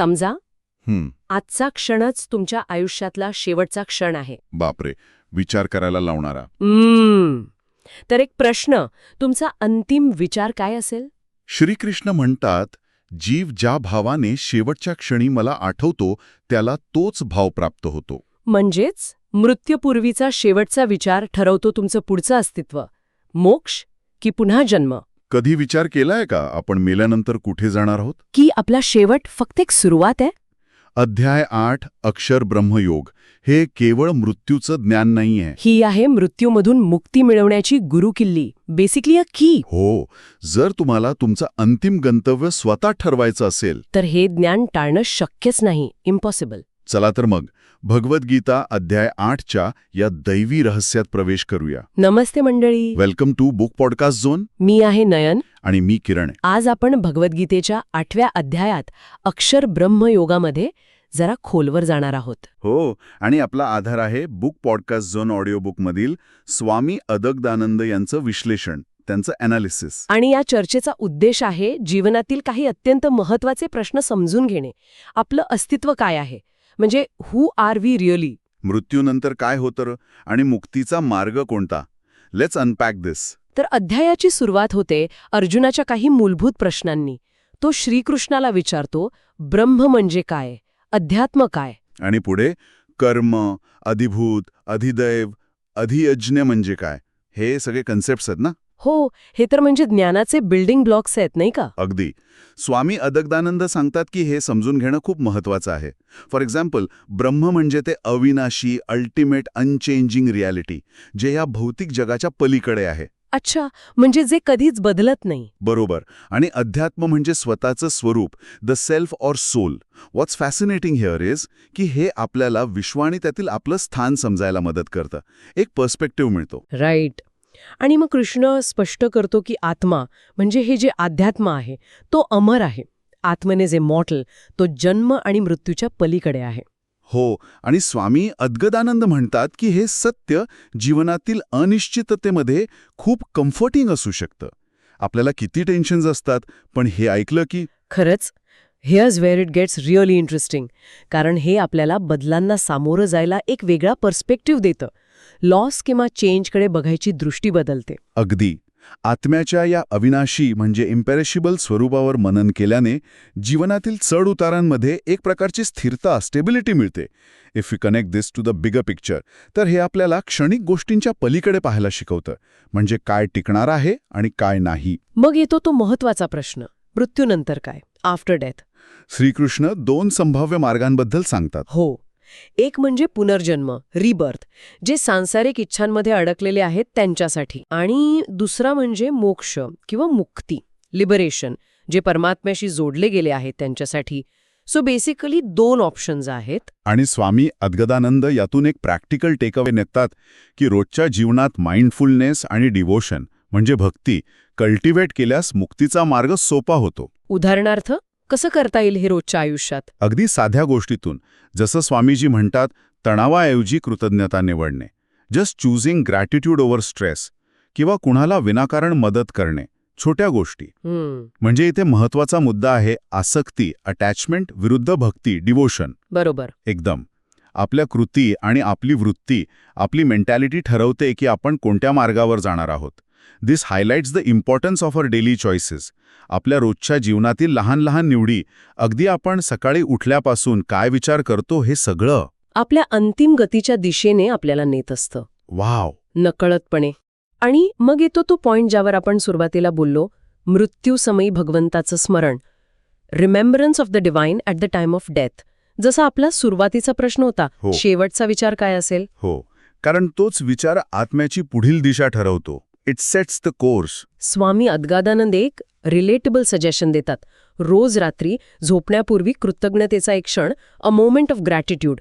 समजा आजचा क्षणच तुमच्या आयुष्यातला शेवटचा क्षण आहे. बापरे विचार करायला लावणारा. हम्म. तर एक प्रश्न तुमचा अंतिम विचार काय असेल? श्रीकृष्ण म्हणतात जीव ज्या भावाने शेवटच्या क्षणी मला आठवतो त्याला तोच भाव प्राप्त होतो. म्हणजेच मृत्यूपूर्वीचा शेवटचा विचार ठरवतो तुमचं पुढचं अस्तित्व. मोक्ष की पुन्हा जन्म? कधी विचार केलाय का? आपण मेल्यानंतर कुठे जाणार आहोत? की आपला शेवट फक्त एक सुरुवात आहे? अध्याय आठ अक्षर ब्रह्मयोग. हे केवळ मृत्यूचं ज्ञान नाहीये. ही आहे मृत्यूमधून मुक्ती मिळवण्याची गुरुकिल्ली. बेसिकली अ की हो जर तुम्हाला तुमचं अंतिम गंतव्य स्वतः ठरवायचं असेल. तर हे ज्ञान टाळणं शक्यच नाही. इम्पॉसिबल चला तर मग. भगवद्गीता अध्याय आठच्या या दैवी रहस्यात प्रवेश करूया. नमस्ते मंडळी. Welcome to book podcast zone मी आहे नयन. आणि मी किरण आज आपण भगवद्गीतेच्या आठव्या अध्यायात अक्षर ब्रह्मयोगामध्ये जरा खोलवर जाणार आहोत. हो आणि आपला आधार आहे बुक पॉडकास्ट झोन ऑडिओ बुकमधील स्वामी अदगदानंद यांचं विश्लेषण त्यांचं अनालिसिस आणि या चर्चेचा उद्देश आहे जीवनातील काही अत्यंत महत्त्वाचे प्रश्न समजून घेणे. आपलं अस्तित्व काय आहे? म्हणजे हु आर वी रिअली मृत्यूनंतर काय होतं आणि मुक्तीचा मार्ग कोणता? लेट्स अनपॅक दिस तर अध्यायाची सुरुवात होते अर्जुनाच्या काही मूलभूत प्रश्नांनी. तो श्रीकृष्णाला विचारतो ब्रह्म म्हणजे काय? अध्यात्म काय? आणि पुढे कर्म अधिभूत अधिदैव अधियज्ञ म्हणजे काय? हे सगळे कन्सेप्ट्स आहेत ना? हो हे तर म्हणजे ज्ञानाचे बिल्डिंग ब्लॉक्स आहेत नाही का? अगदी. स्वामी अदगदानंद सांगतात की हे समजून घेणं खूप महत्वाचं आहे. फॉर एक्झाम्पल ब्रह्म म्हणजे ते अविनाशी अल्टिमेट अनचेंजिंग रियालिटी जे या भौतिक जगाच्या पलीकडे आहे. अच्छा म्हणजे जे कधीच बदलत नाही. बरोबर. आणि अध्यात्म म्हणजे स्वतःचं स्वरूप the self or soul what's fascinating here is की हे आपल्याला विश्व आणि त्यातील आपलं स्थान समजायला मदत करतं. एक पर्स्पेक्टिव्ह मिळतो. राईट आणि मग कृष्ण स्पष्ट करतो की आत्मा म्हणजे हे जे अध्यात्म आहे तो अमर आहे. आत्मने जे मॉटल तो जन्म आणि मृत्यूच्या पलीकडे आहे. हो आणि स्वामी अद्गदानंद म्हणतात की हे सत्य जीवनातील अनिश्चिततेमध्ये खूप कम्फर्टिंग असू शकतं. आपल्याला किती टेन्शन्स असतात पण हे ऐकलं की खरंच here's where it gets really interesting कारण हे आपल्याला बदलांना सामोरं जायला एक वेगळा पर्स्पेक्टिव्ह देतं. लॉस किंवा चेंजकडे बघायची दृष्टी बदलते. अगदी. आत्म्याच्या या अविनाशी म्हणजे इम्पेरेशिबल स्वरूपावर मनन केल्याने जीवनातील चढ उतारांमध्ये एक प्रकारची स्थिरता स्टेबिलिटी मिळते. If you connect this to the bigger picture तर हे आपल्याला क्षणिक गोष्टींच्या पलीकडे पाहायला शिकवतं. म्हणजे काय टिकणार आहे आणि काय नाही. मग येतो तो महत्त्वाचा प्रश्न. मृत्यूनंतर काय? आफ्टर डेथ श्रीकृष्ण दोन संभाव्य मार्गांबद्दल सांगतात. हो. एक म्हणजे पुनर्जन्म रिबर्थ जे सांसारिक इच्छांमध्ये अडकलेले आहेत त्यांच्यासाठी. आणि दुसरा म्हणजे मोक्ष किंवा मुक्ती लिबरेशन जे परमात्म्याशी जोडले गेले आहेत त्यांच्यासाठी. सो बेसिकली दोन ऑप्शन्स आहेत. आणि स्वामी अद्गदानंद यातून एक प्रॅक्टिकल टेकअवे निघतात की रोजच्या जीवनात माइंडफुलनेस आणि डिवोशन म्हणजे भक्ती कल्टिवेट केल्यास मुक्तीचा मार्ग सोपा होतो. उदाहरणार्थ कसं करता येईल हे रोजच्या आयुष्यात? अगदी साध्या गोष्टीतून. जसं स्वामीजी म्हणतात तणावाऐवजी कृतज्ञता निवडणे. Just choosing gratitude over stress किंवा कुणाला विनाकारण मदत करणे. छोट्या गोष्टी. म्हणजे इथे महत्त्वाचा मुद्दा आहे आसक्ती अटॅचमेंट विरुद्ध भक्ती डिवोशन बरोबर. एकदम. आपल्या कृती आणि आपली वृत्ती आपली मेंटॅलिटी ठरवते की आपण कोणत्या मार्गावर जाणार आहोत. This highlights the importance of our daily choices आपल्या रोजच्या जीवनातील लहान लहान निवडी अगदी आपण सकाळी उठल्यापासून काय विचार करतो हे सगळं आपल्या अंतिम गतीच्या दिशेने आपल्याला नेत असतं. वाव नकळतपणे. आणि मग येतो तो पॉइंट ज्यावर आपण सुरुवातीला बोललो मृत्यूसमयी भगवंताचं स्मरण. Remembrance of the divine at the time of death जसा आपला सुरुवातीचा प्रश्न होता हो. शेवटचा विचार काय असेल? हो. कारण तोच विचार आत्म्याची पुढील दिशा ठरवतो. It sets the course Swami Adgadanand एक रिलेटेबल सजेशन देतात. रोज रात्री झोपण्यापूर्वी कृतज्ञतेचा एक क्षण अ मोमेंट ऑफ ग्रॅटिट्यूड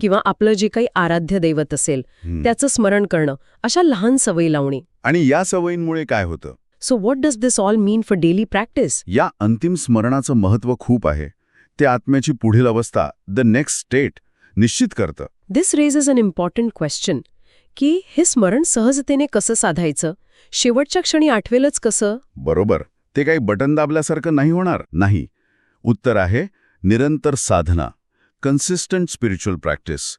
किंवा आपलं जे काही आराध्य दैवत असेल त्याचं स्मरण करणं अशा लहान सवयी लावणे. आणि या सवयींमुळे काय होतं? So what does this all mean for daily practice या अंतिम स्मरणाचं महत्त्व खूप आहे. ते आत्म्याची पुढील अवस्था द नेक्स्ट स्टेट निश्चित करतं. This raises an important question की हे स्मरण सहजतेने कसं साधायचं? शेवटच्या क्षणी आठवेलच कसं? बरोबर. ते काही बटन दाबल्यासारखं नाही होणार. नाही. उत्तर आहे निरंतर साधना. कन्सिस्टंट स्पिरिच्युअल प्रॅक्टिस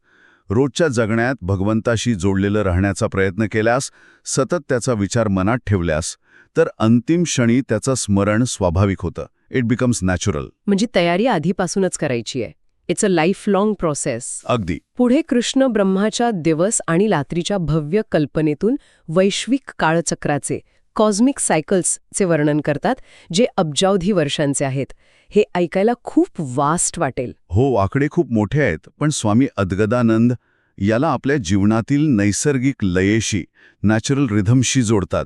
रोजच्या जगण्यात भगवंताशी जोडलेलं राहण्याचा प्रयत्न केल्यास सतत त्याचा विचार मनात ठेवल्यास तर अंतिम क्षणी त्याचं स्मरण स्वाभाविक होतं. इट बिकम्स नॅचरल म्हणजे तयारी आधीपासूनच करायची आहे. It's a lifelong process अगदी. पुढे कृष्ण ब्रह्माच्या दिवस आणि रात्रीच्या भव्य कल्पनेतून वैश्विक काळचक्राचे कॉस्मिक सायकल्सचे वर्णन करतात जे अब्जावधी वर्षांचे आहेत. हे ऐकायला खूप वास्ट वाटेल. हो आकडे खूप मोठे आहेत पण स्वामी अद्गदानंद याला आपल्या जीवनातील नैसर्गिक लयेशी नॅचरल रिधमशी जोडतात.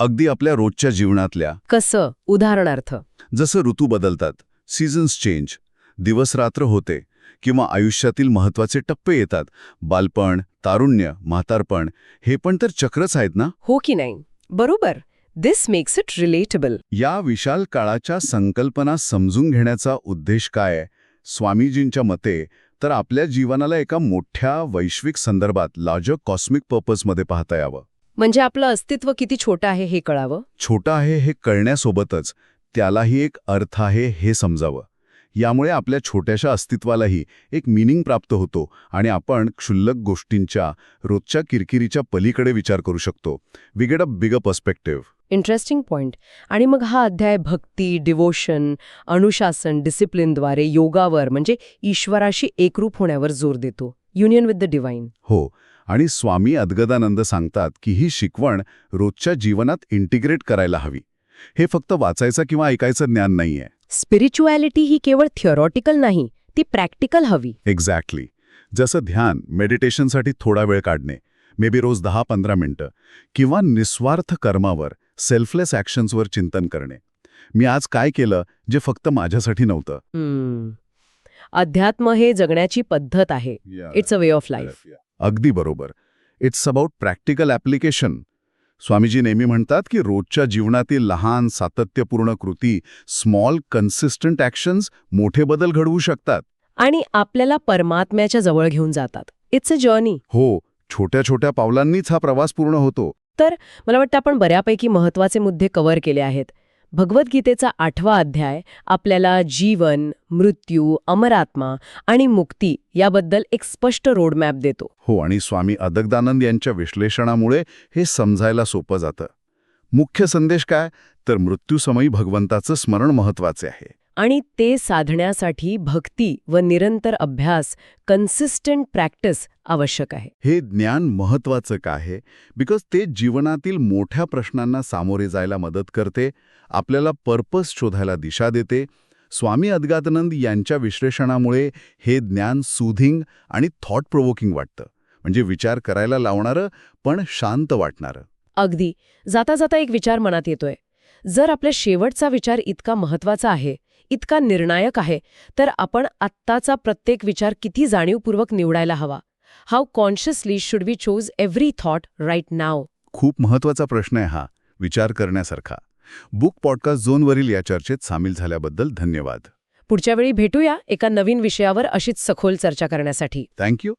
अगदी आपल्या रोजच्या जीवनातल्या. कसं? उदाहरणार्थ. जसं ऋतू बदलतात सीझन्स चेंज दिवस-रात्र होते किंवा आयुष्यातील महत्त्वाचे टप्पे येतात. बालपण तारुण्य म्हातारपण हे पण तर चक्रच आहेत ना? हो की नाही? बरोबर. दिस मेक्स इट रिलेटेबल या विशाल काळाच्या संकल्पना समजून घेण्याचा उद्देश काय स्वामीजींच्या मते तर आपल्या जीवनाला एका मोठ्या वैश्विक संदर्भात लार्जर कॉस्मिक पर्पजमध्ये पाहता यावं. म्हणजे आपलं अस्तित्व किती छोटं आहे हे कळावं? छोटं आहे हे कळण्यासोबतच त्यालाही एक अर्थ आहे हे समजावं. यामुळे आपल्या छोट्याशा अस्तित्वालाही एक मिनिंग प्राप्त होतो आणि आपण क्षुल्लक गोष्टींच्या रोजच्या किरकिरीच्या पलीकडे विचार करू शकतो. We get a big perspective interesting point आणि मग हा अध्याय भक्ती डिवोशन अनुशासन डिसिप्लिनद्वारे योगावर म्हणजे ईश्वराशी एकरूप होण्यावर जोर देतो. युनियन विथ द डिवाइन हो. आणि स्वामी अद्गदानंद सांगतात की ही शिकवण रोजच्या जीवनात इंटिग्रेट करायला हवी. हे फक्त वाचायचं किंवा ऐकायचं ज्ञान नाहीये. स्पिरिच्युॲलिटी ही केवळ थिअरॉटिकल नाही ती प्रॅक्टिकल हवी. एक्झॅक्टली जसं ध्यान मेडिटेशनसाठी थोडा वेळ काढणे मे बी रोज दहा पंधरा मिनिटं किंवा निस्वार्थ कर्मावर सेल्फलेस ॲक्शन्सवर चिंतन करणे. मी आज काय केलं जे फक्त माझ्यासाठी नव्हतं. अध्यात्म हे जगण्याची पद्धत आहे. It's a way of life अगदी बरोबर. It's about practical application Swamiji नेहमी म्हणतात की रोजच्या जीवनातील लहान सातत्यपूर्ण कृती स्मॉल कन्सिस्टंट ॲक्शन्स मोठे बदल घडवू शकतात. आणि आपल्याला परमात्म्याच्या जवळ घेऊन जातात. इट्स अ जर्नी हो छोट्या छोट्या पावलांनीच हा प्रवास पूर्ण होतो. मला वाटतं आपण बऱ्यापैकी महत्त्वाचे मुद्दे कव्हर केले आहेत. भगवद्गीतेचा आठवा अध्याय आपल्याला जीवन मृत्यू अमरात्मा आणि मुक्ती याबद्दल एक स्पष्ट रोडमॅप देतो. हो आणि स्वामी अदगदानंद यांच्या विश्लेषणामुळे हे समजायला सोपं जातं. मुख्य संदेश काय? तर मृत्यूसमयी भगवंताचं स्मरण महत्त्वाचे आहे. आणि ते साधण्यासाठी भक्ती व निरंतर अभ्यास कन्सिस्टंट प्रॅक्टिस आवश्यक आहे. हे ज्ञान महत्वाचं का आहे? बिकॉज ते जीवनातील मोठ्या प्रश्नांना सामोरे जायला मदत करते आपल्याला पर्पज शोधायला दिशा देते. स्वामी अद्गातानंद यांच्या विश्लेषणामुळे हे ज्ञान सुधिंग आणि थॉट प्रोवोकिंग वाटतं. म्हणजे विचार करायला लावणारं पण शांत वाटणारं. अगदी. जाता जाता एक विचार मनात येतोय. जर आपल्या शेवटचा विचार इतका महत्त्वाचा आहे इतका निर्णायक आहे तर आपण आत्ताचा प्रत्येक विचार किती जाणीवपूर्वक निवडायला हवा? How consciously should we choose every thought right नाव खूप महत्त्वाचा प्रश्न आहे हा विचार करण्यासारखा. बुक पॉडकास्ट झोनवरील या चर्चेत सामील झाल्याबद्दल धन्यवाद. पुढच्या वेळी भेटूया एका नवीन विषयावर अशीच सखोल चर्चा करण्यासाठी. थँक्यू